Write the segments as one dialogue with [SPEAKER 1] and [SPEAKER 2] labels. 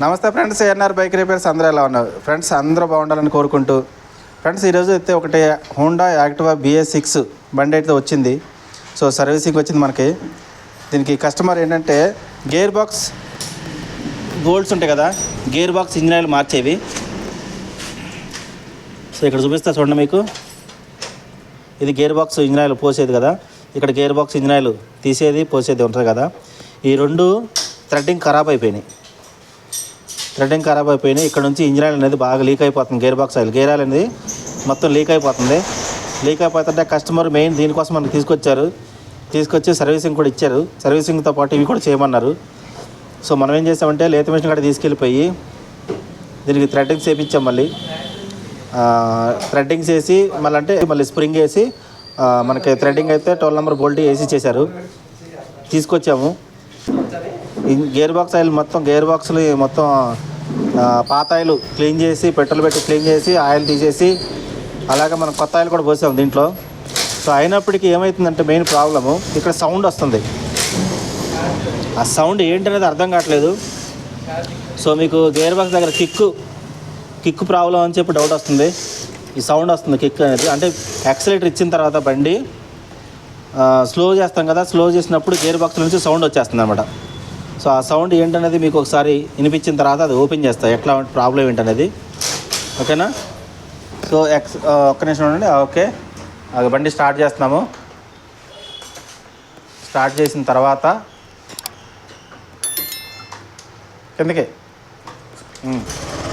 [SPEAKER 1] నమస్తే friends ANR bike repairs అందరూ ఎలా ఉన్నారు? ఫ్రెండ్స్ అందరూ బాగుండాలని కోరుకుంటూ ఫ్రెండ్స్ ఈరోజు అయితే ఒకటి హోండా యాక్టివా బిఎస్ సిక్స్ బండి అయితే వచ్చింది. సో సర్వీసింగ్ వచ్చింది మనకి. దీనికి కస్టమర్ ఏంటంటే గేర్ బాక్స్ గోల్డ్స్ ఉంటాయి కదా గేర్ బాక్స్ ఇంజిన్ ఆయిల్ మార్చేవి. సో ఇక్కడ చూపిస్తా చూడండి మీకు. ఇది గేర్ బాక్స్ ఇంజిన్ ఆయిల్ పోసేది కదా. ఇక్కడ గేర్ బాక్స్ ఇంజిన్ ఆయిల్ తీసేది పోసేది ఉంటుంది కదా. ఈ రెండు థ్రెడ్డింగ్ ఖరాబ్ అయిపోయినాయి. థ్రెడ్డింగ్ ఖరాబ్ అయిపోయినాయి. ఇక్కడ నుంచి ఇంజిన్ ఆయిల్ అనేది బాగా లీక్ అయిపోతుంది. Gear box oil gear oil అనేది మొత్తం లీక్ అయిపోతుంది. లీక్ అయిపోతుంటే కస్టమర్ మెయిన్ దీనికోసం మనకు తీసుకొచ్చారు. తీసుకొచ్చి సర్వీసింగ్ కూడా ఇచ్చారు. సర్వీసింగ్తో పాటు ఇవి కూడా చేయమన్నారు. సో మనం ఏం చేసామంటే లేత మిషన్ కాడ తీసుకెళ్ళిపోయి దీనికి థ్రెడ్డింగ్ చేపించాం మళ్ళీ. థ్రెడ్డింగ్ చేసి మళ్ళీ అంటే మళ్ళీ స్ప్రింగ్ వేసి మనకి థ్రెడ్డింగ్ అయితే టోల్ నెంబర్ బోల్ట్ వేసి చేశారు. తీసుకొచ్చాము. గేర్ బాక్స్ ఆయిల్ మొత్తం గేర్ బాక్స్లు మొత్తం పాత ఆయిల్ క్లీన్ చేసి పెట్రోల్ పెట్టి క్లీన్ చేసి ఆయిల్ తీసేసి అలాగే మనం కొత్త ఆయిల్ కూడా పోసాం దీంట్లో. సో అయినప్పటికీ ఏమవుతుందంటే మెయిన్ ప్రాబ్లము ఇక్కడ సౌండ్ వస్తుంది. ఆ సౌండ్ ఏంటనేది అర్థం కావట్లేదు. సో మీకు గేర్ బాక్స్ దగ్గర కిక్కు కిక్ ప్రాబ్లం అని చెప్పి డౌట్ వస్తుంది. ఈ సౌండ్ వస్తుంది కిక్ అనేది. అంటే యాక్సిలేటర్ ఇచ్చిన తర్వాత బండి స్లో చేస్తాం కదా స్లో చేసినప్పుడు గేర్ బాక్స్ నుంచి సౌండ్ వచ్చేస్తుంది అనమాట సో ఆ సౌండ్ ఏంటనేది మీకు ఒకసారి వినిపించిన తర్వాత అది ఓపెన్ చేస్తా. ఎట్లా ప్రాబ్లం ఏంటనేది. ఓకేనా? సో ఎక్స్ ఒక్క నిమిషం ఉండండి. ఓకే. అది బండి స్టార్ట్ చేస్తున్నాము. స్టార్ట్ చేసిన తర్వాత కిందకి.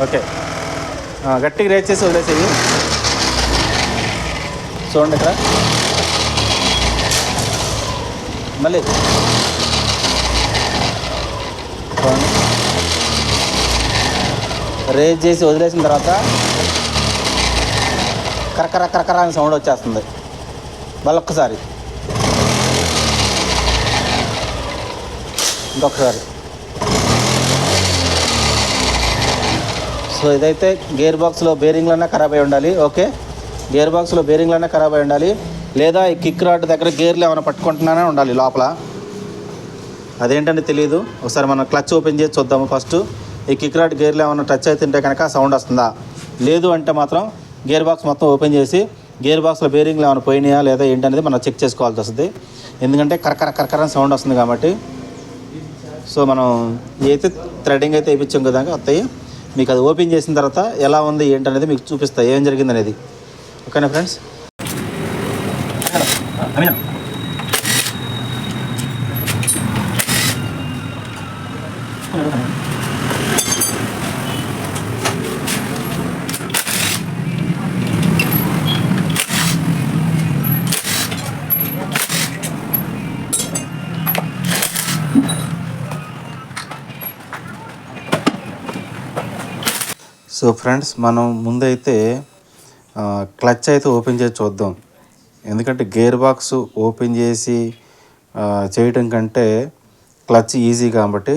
[SPEAKER 1] ఓకే. గట్టిగా రేట్ చేసి వదిలేసేవి చూడండి ఇక్కడ. మళ్ళీ. రేజ్ చేసి వదిలేసిన తర్వాత కరకర కరకర అని సౌండ్ వచ్చేస్తుంది. మళ్ళొక్కసారి. ఇంకొకసారి. సో ఇదైతే గేర్ బాక్స్లో బేరింగ్లన్నా ఖరాబ్ అయి ఉండాలి. ఓకే? గేర్ బాక్స్లో బేరింగ్లన్నా ఖరాబ్ అయి ఉండాలి. లేదా ఈ కిక్ రాడ్ దగ్గర గేర్లు ఏమైనా పట్టుకుంటున్నానే ఉండాలి లోపల. అదేంటంటే తెలియదు ఒకసారి మనం క్లచ్ ఓపెన్ చేసి చూద్దాము ఫస్ట్. ఈ కిక్ రాడ్ గేర్లు ఏమైనా టచ్ అవుతుంటే కనుక సౌండ్ వస్తుందా? లేదు అంటే మాత్రం గేర్ బాక్స్ మొత్తం ఓపెన్ చేసి గేర్ బాక్స్లో బేరింగ్లు ఏమైనా పోయినాయా లేదా ఏంటనేది మనం చెక్ చేసుకోవాల్సి వస్తుంది. ఎందుకంటే కరకర కరకర సౌండ్ వస్తుంది కాబట్టి. సో మనం అయితే థ్రెడింగ్ అయితే వేయించాం కదా వస్తాయి మీకు అది ఓపెన్ చేసిన తర్వాత ఎలా ఉంది ఏంటనేది మీకు చూపిస్తాయి ఏం జరిగింది అనేది. ఓకేనా ఫ్రెండ్స్ సో ఫ్రెండ్స్ మనం ముందైతే క్లచ్ అయితే ఓపెన్ చేసి చూద్దాం. ఎందుకంటే గేర్ బాక్స్ ఓపెన్ చేసి చేయటం కంటే క్లచ్ ఈజీ కాబట్టి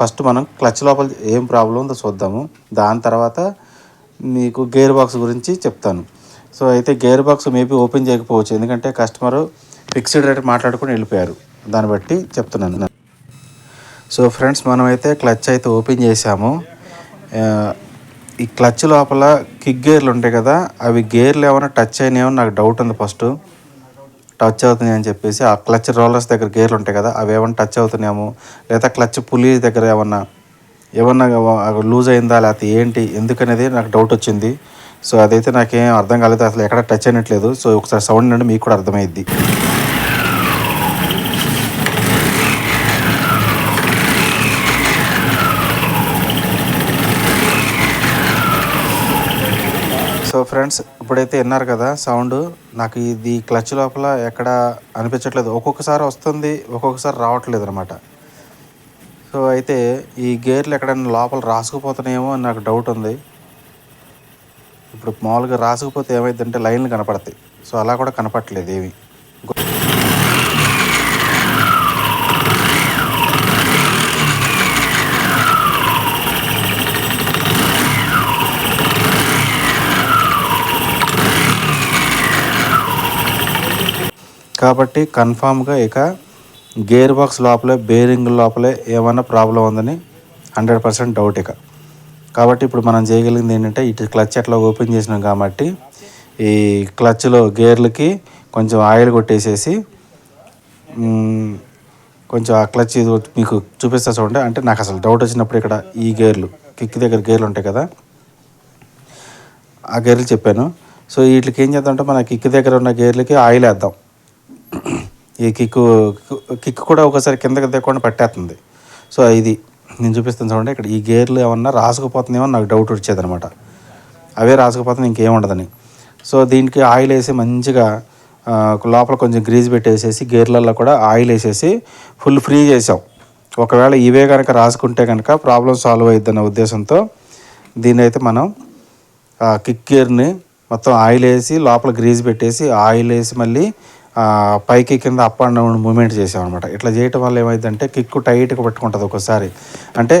[SPEAKER 1] ఫస్ట్ మనం క్లచ్ లోపల ఏం ప్రాబ్లం ఉందో చూద్దాము. దాని తర్వాత మీకు గేర్ బాక్స్ గురించి చెప్తాను. సో అయితే గేర్ బాక్స్ మేబీ ఓపెన్ చేయకపోవచ్చు. ఎందుకంటే కస్టమర్ ఫిక్స్డ్ రేట్ మాట్లాడుకుని వెళ్ళిపోయారు. దాన్ని బట్టి చెప్తున్నాను. సో ఫ్రెండ్స్ మనమైతే క్లచ్ అయితే ఓపెన్ చేసాము ఈ క్లచ్ లోపల కిక్ గేర్లు ఉంటాయి కదా అవి గేర్లు ఏమైనా టచ్ అయినాయో నాకు డౌట్ ఉంది ఫస్ట్. టచ్ అవుతున్నాయి అని చెప్పేసి ఆ క్లచ్ రోలర్స్ దగ్గర గేర్లు ఉంటాయి కదా అవి ఏమైనా టచ్ అవుతున్నాయేమో లేదా క్లచ్ పులి దగ్గర ఏమన్నా ఏమన్నా లూజ్ అయిందా లేకపోతే ఏంటి ఎందుకనేది నాకు డౌట్ వచ్చింది. సో అదైతే నాకేం అర్థం కాలేదు అసలు ఎక్కడ టచ్ అయినట్లేదు. సో ఒకసారి సౌండ్ నుండి మీకు కూడా అర్థమైద్ది సో ఫ్రెండ్స్ ఇప్పుడైతే విన్నారు కదా సౌండ్. నాకు ఇది క్లచ్ లోపల ఎక్కడ అనిపించట్లేదు. ఒక్కొక్కసారి వస్తుంది ఒక్కొక్కసారి రావట్లేదు అనమాట సో అయితే ఈ గేర్లు ఎక్కడైనా లోపల రాసుకుపోతున్నాయేమో అని నాకు డౌట్ ఉంది. ఇప్పుడు మామూలుగా రాసుకుపోతే ఏమైందంటే లైన్లు కనపడతాయి. సో అలా కూడా కనపడట్లేదు ఏమీ. కాబట్టి కన్ఫామ్గా ఇక గేర్ బాక్స్ లోపలే బేరింగ్ లోపలే ఏమైనా ప్రాబ్లం ఉందని హండ్రెడ్ పర్సెంట్ డౌట్ ఇక. కాబట్టి ఇప్పుడు మనం చేయగలిగింది ఏంటంటే ఇటు క్లచ్ ఎట్లా ఓపెన్ చేసినాం కాబట్టి ఈ క్లచ్లో గేర్లకి కొంచెం ఆయిల్ కొట్టేసేసి కొంచెం ఆ క్లచ్ ఇది మీకు చూపిస్తా చూడండి. అంటే నాకు అసలు డౌట్ వచ్చినప్పుడు ఇక్కడ ఈ గేర్లు కిక్ దగ్గర గేర్లు ఉంటాయి కదా ఆ గేర్లు చెప్పాను. సో వీటికి ఏం చేద్దామంటే మన కిక్ దగ్గర ఉన్న గేర్లకి ఆయిల్ వేద్దాం. ఈ కిక్ కిక్ కూడా ఒకసారి కిందకి దిగకుండా పట్టేస్తుంది. సో ఇది నేను చూపిస్తాను చూడండి. ఇక్కడ ఈ గేర్లు ఏమన్నా రాసుకుపోతుందేమో నాకు డౌట్ వచ్చేదనమాట అవే రాసుకుపోతుంది ఇంకేం ఉండదని. సో దీనికి ఆయిల్ వేసి మంచిగా లోపల కొంచెం గ్రీజ్ పెట్టేసేసి గేర్లలో కూడా ఆయిల్ వేసేసి ఫుల్ ఫ్రీ చేసాం. ఒకవేళ ఇవే కనుక రాసుకుంటే కనుక ప్రాబ్లం సాల్వ్ అయ్యిద్దన్న ఉద్దేశంతో దీన్ని అయితే మనం ఆ కిక్ గేర్ని మొత్తం ఆయిల్ వేసి లోపల గ్రీజ్ పెట్టేసి ఆయిల్ వేసి మళ్ళీ పైకి కింద అప్ అండ్ డౌన్ మూమెంట్ చేసామన్నమాట. ఇట్లా చేయటం వల్ల ఏమైందంటే కిక్కు టైట్గా పట్టుకుంటుంది ఒకసారి. అంటే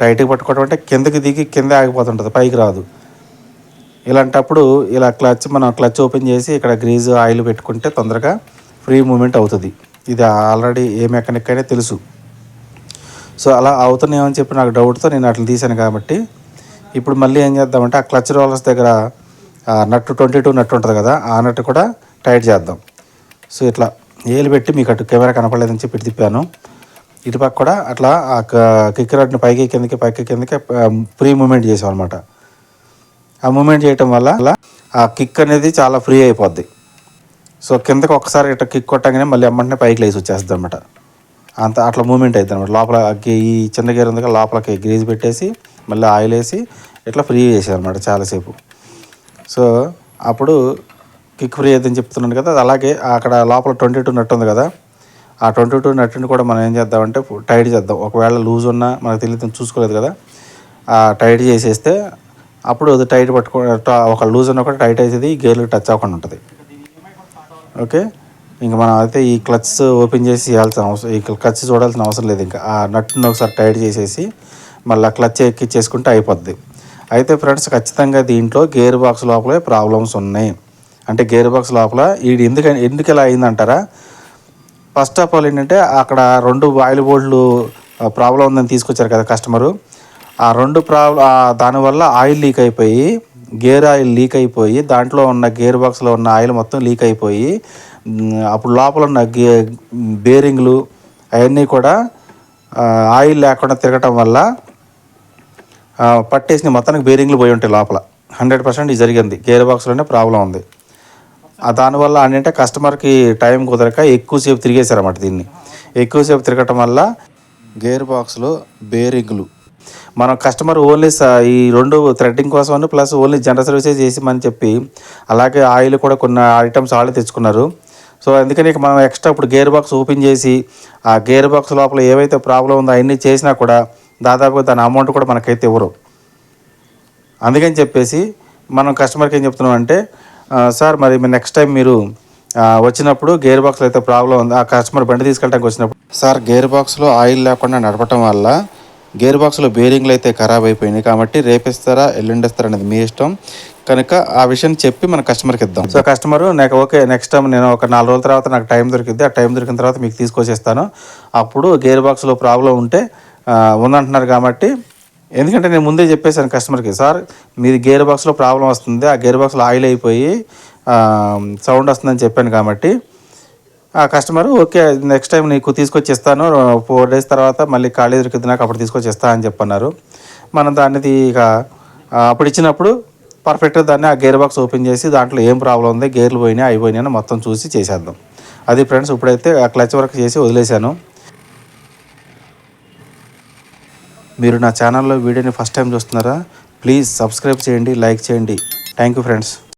[SPEAKER 1] టైట్గా పట్టుకోవడం అంటే కిందకి దిగి కింద ఆగిపోతుంటుంది పైకి రాదు. ఇలాంటప్పుడు ఇలా క్లచ్ మనం క్లచ్ ఓపెన్ చేసి ఇక్కడ గ్రీజ్ ఆయిల్ పెట్టుకుంటే తొందరగా ఫ్రీ మూమెంట్ అవుతుంది. ఇది ఆల్రెడీ ఏ మెకానిక్ అయినా తెలుసు. సో అలా అవుతున్నాయని చెప్పి నాకు డౌట్తో నేను అట్లా తీశాను కాబట్టి ఇప్పుడు మళ్ళీ ఏం చేద్దామంటే ఆ క్లచ్ రోలర్స్ దగ్గర నట్టు ట్వంటీ టూ నట్టు ఉంటుంది కదా ఆ నట్టు కూడా టైట్ చేద్దాం. సో ఇట్లా ఏలు పెట్టి మీకు అటు కెమెరా కనపడలేదని చెప్పి తిప్పాను. ఇటుపక్క కూడా అట్లా ఆ కిక్ రాడ్ని పైకి కిందకి పైకి కిందకి ఫ్రీ మూమెంట్ చేసాం అనమాట ఆ మూమెంట్ చేయటం వల్ల అలా ఆ కిక్ అనేది చాలా ఫ్రీ అయిపోద్ది. సో కిందకి ఒకసారి ఇట్లా కిక్ కొట్టగానే మళ్ళీ అమ్మంటనే పైకి లేసి వచ్చేస్తుంది అనమాట అంత అట్లా మూమెంట్ అవుతుంది అనమాట లోపల ఈ చిన్న గేర్ ఉంది లోపలకి గ్రీజ్ పెట్టేసి మళ్ళీ ఆయిల్ వేసి ఇట్లా ఫ్రీ చేసేది అనమాట చాలాసేపు. సో అప్పుడు కిక్ ఫ్రీ అయిద్దని చెప్తున్నాను కదా అది అలాగే అక్కడ లోపల ట్వంటీ టూ నట్టు ఉంది కదా ఆ ట్వంటీ టూ నట్టుని కూడా మనం ఏం చేద్దామంటే టైట్ చేద్దాం. ఒకవేళ లూజ్ ఉన్నా మనకు తెలియదు చూసుకోలేదు కదా ఆ టైట్ చేసేస్తే అప్పుడు అది టైట్ పట్టుకో ఒక లూజ్ ఉన్నా కూడా టైట్ అవుతుంది గేర్లు టచ్ అవ్వకుండా ఉంటుంది. ఓకే? ఇంకా మనం అయితే ఈ క్లచ్ ఓపెన్ చేసి ఇవ్వాల్సిన అవసరం ఈ క్లచ్ చూడాల్సిన అవసరం లేదు ఇంకా. ఆ నట్టును ఒకసారి టైట్ చేసేసి మళ్ళీ క్లచ్ ఎక్కిచ్చేసుకుంటే అయిపోద్ది. అయితే ఫ్రెండ్స్ ఖచ్చితంగా దీంట్లో గేర్ బాక్స్ లోపలే ప్రాబ్లమ్స్ ఉన్నాయి. అంటే గేర్ బాక్స్ లోపల ఈ ఎందుకు ఎందుకు ఇలా అయిందంటారా? ఫస్ట్ ఆఫ్ ఆల్ ఏంటంటే అక్కడ రెండు ఆయిల్ బోర్డులు ప్రాబ్లం ఉందని తీసుకొచ్చారు కదా కస్టమరు ఆ రెండు ప్రాబ్లం దానివల్ల ఆయిల్ లీక్ అయిపోయి గేర్ ఆయిల్ లీక్ అయిపోయి దాంట్లో ఉన్న గేర్ బాక్స్లో ఉన్న ఆయిల్ మొత్తం లీక్ అయిపోయి అప్పుడు లోపల ఉన్న గే బేరింగ్లు అవన్నీ కూడా ఆయిల్ లేకుండా తిరగటం వల్ల పట్టేసిన మొత్తానికి బేరింగ్లు పోయి ఉంటాయి లోపల. హండ్రెడ్ పర్సెంట్ ఇది జరిగింది. గేర్ బాక్స్లోనే ప్రాబ్లం ఉంది. దానివల్ల ఏంటంటే కస్టమర్కి టైం కుదరక ఎక్కువసేపు తిరిగేశారన్నమాట దీన్ని. ఎక్కువసేపు తిరగటం వల్ల గేర్ బాక్స్లో బేరింగ్లు. మనం కస్టమర్ ఓన్లీ ఈ రెండు థ్రెడ్డింగ్ కోసం ప్లస్ ఓన్లీ జనరల్ సర్వీసెస్ చేసామని చెప్పి అలాగే ఆయిల్ కూడా కొన్ని ఐటమ్స్ వాళ్ళే తెచ్చుకున్నారు. సో అందుకని ఇక మనం ఎక్స్ట్రా ఇప్పుడు గేర్ బాక్స్ ఓపెన్ చేసి ఆ గేర్ బాక్స్ లోపల ఏవైతే ప్రాబ్లం ఉందో అవన్నీ చేసినా కూడా దాదాపు దాని అమౌంట్ కూడా మనకైతే ఇవ్వరు. అందుకని చెప్పేసి మనం కస్టమర్కి ఏం చెప్తున్నాం అంటే "ఆ, సార్ మరి నెక్స్ట్ టైం మీరు వచ్చినప్పుడు గేర్ బాక్స్లో అయితే ప్రాబ్లం ఉంది? ఆ కస్టమర్ బండి తీసుకెళ్ళడానికి వచ్చినప్పుడు? సార్ గేర్ బాక్స్లో ఆయిల్ లేకుండా నడపటం వల్ల గేర్ బాక్స్లో బేరింగ్లు అయితే ఖరాబ్ అయిపోయినాయి కాబట్టి రేపిస్తారా ఎల్లుండిస్తారా అనేది మీ ఇష్టం. కనుక ఆ విషయం చెప్పి మన కస్టమర్కి ఇద్దాం. సో కస్టమర్ నాకు ఓకే నెక్స్ట్ టైం నేను ఒక నాలుగు రోజుల తర్వాత నాకు టైం దొరికింది ఆ టైం దొరికిన తర్వాత మీకు తీసుకొచ్చేస్తాను. అప్పుడు గేర్ బాక్స్లో ప్రాబ్లం ఉంటే ఉందంటున్నారు కాబట్టి ఎందుకంటే నేను ముందే చెప్పేశాను కస్టమర్కి సార్ మీది గేర్ బాక్స్లో ప్రాబ్లం వస్తుంది ఆ గేర్ బాక్స్లో ఆయిల్ అయిపోయి సౌండ్ వస్తుందని చెప్పాను కాబట్టి ఆ కస్టమర్ ఓకే నెక్స్ట్ టైం నీకు తీసుకొచ్చి ఇస్తాను ఫోర్ డేస్ తర్వాత మళ్ళీ ఖాళీ దొరికింది నాకు అప్పుడు తీసుకొచ్చి ఇస్తాను అని చెప్పన్నారు. మనం దాన్ని ఇక అప్పుడు ఇచ్చినప్పుడు పర్ఫెక్ట్గా దాన్ని ఆ గేర్ బాక్స్ ఓపెన్ చేసి దాంట్లో ఏం ప్రాబ్లం ఉంది గేర్లు పోయినాయి అయిపోయినాయి అని మొత్తం చూసి చేసేద్దాం. అది ఫ్రెండ్స్ ఇప్పుడైతే ఆ క్లచ్ వర్క్ చేసి వదిలేశాను. మీరు నా ఛానల్లో వీడియోని ఫస్ట్ టైం చూస్తున్నారా ప్లీజ్ సబ్స్క్రైబ్ చేయండి లైక్ చేయండి. Thank you friends